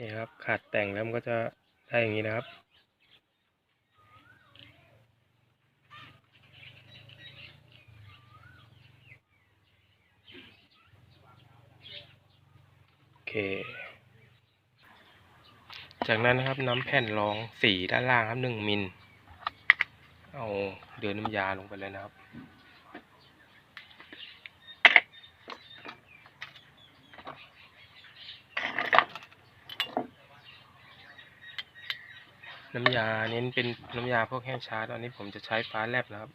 นี่ครับขาดแต่งแล้วมันก็จะได้อย่างนี้นะครับ โอเค จากนั้นนะครับน้ำแผ่นรองสีด้านล่างครับหนึ่งมิล เอาเดือนน้ำยาลงไปเลยนะครับ น้ำยาเน้นเป็นน้ำยาพวกแห้งชาตอนนี้ผมจะใช้ฟ้าแลบนะครับ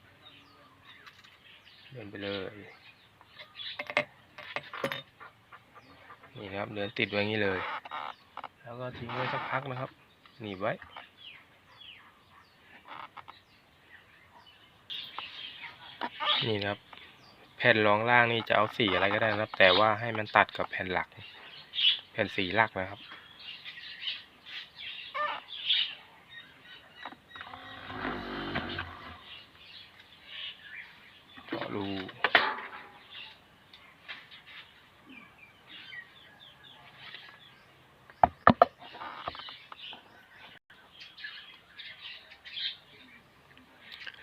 เดินไปเลย นี่นะครับเดินติดไว้อย่างนี้เลย แล้วก็ทิ้งไว้สักพักนะครับ หนีบไว้นี่นะครับ แผ่นรองล่างนี่จะเอาสีอะไรก็ได้นะครับ แต่ว่าให้มันตัดกับแผ่นหลัก แผ่นสีหลักนะครับ เจาะรู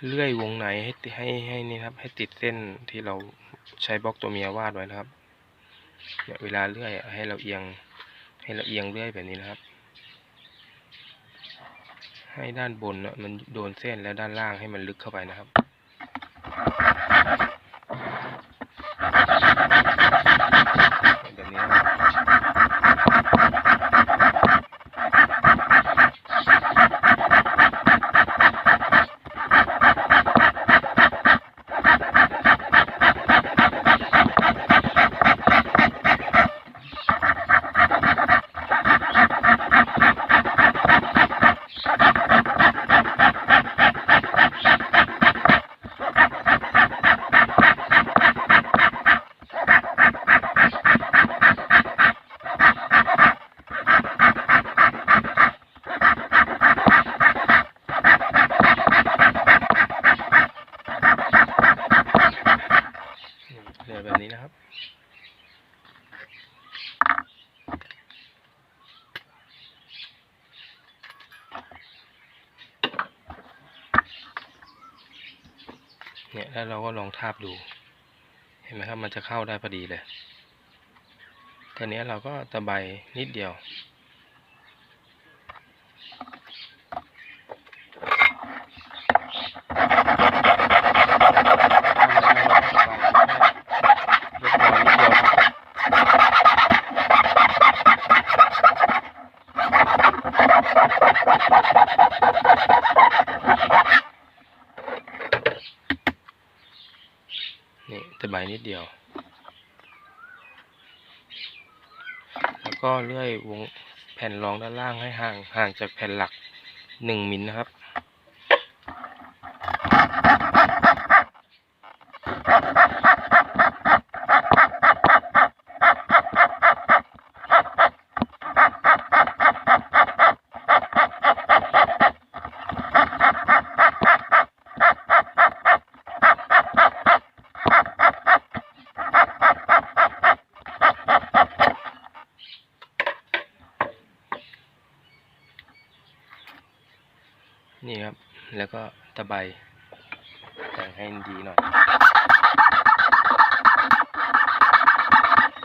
เลื่อยวงในให้ให้ให้นี่ครับ ให้ติดเส้นที่เราใช้บล็อกตัวเมียวาดไว้นะครับเนี่ยเวลาเลื่อยให้เราเอียง ให้เราเอียงเลื่อยแบบนี้นะครับ ให้ด้านบนน่ะมันโดนเส้นแล้วด้านล่างให้มันลึกเข้าไปนะครับนี้นะครับเลื่อยแบบนี้นะครับ เนี่ยแล้วเราก็ลองทาบดู เห็นไหมครับ มันจะเข้าได้พอดีเลยทีนี้เราก็ตะไบนิดเดียว ลดน้อยนิดเดียวครับ นี่ตะไบนิดเดียว แล้วก็เลื่อยวงแผ่นรองด้านล่างให้ห่างห่างจากแผ่นหลักหนึ่งมิลนะครับ นี่ครับ แล้วก็ตะไบแต่งให้ดีหน่อย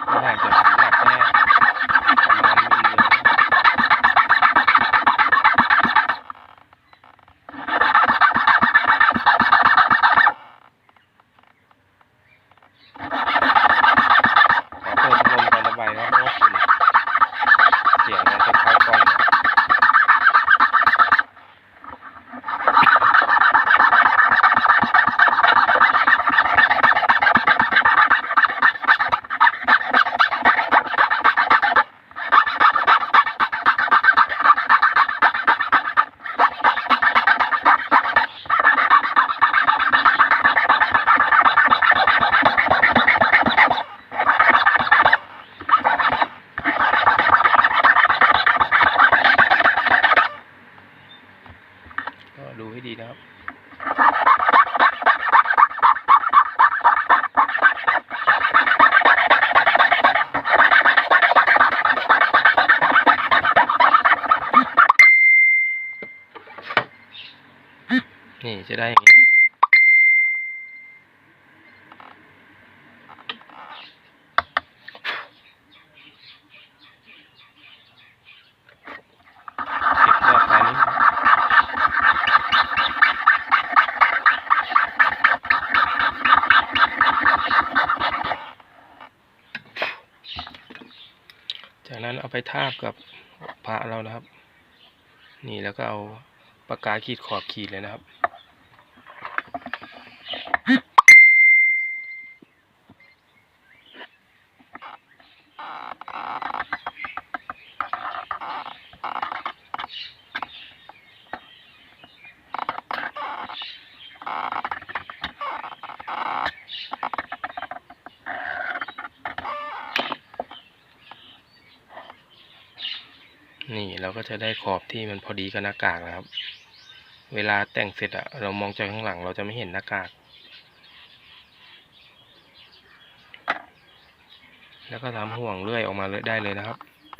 ไม่ห่างจากสีหลักแค่ประมาณมิลเดียวขอเปิดพัดลมตอนระบายนะครับเพราะว่าฝุ่นเสียงมันจะเข้ากล้องหน่อย นี่จะได้อย่างนี้เก็บบนิ้จากนั้นเอาไปทาบกับพระเรานะครับ นี่แล้วก็เอาปากกาขีดขอบขีดเลยนะครับ นี่เราก็จะได้ขอบที่มันพอดีกับหน้ากากนะครับ เวลาแต่งเสร็จอะเรามองจากข้างหลังเราจะไม่เห็นหน้ากาก แล้วก็ทำห่วงเลื่อยออกมาเลยได้เลยนะครับ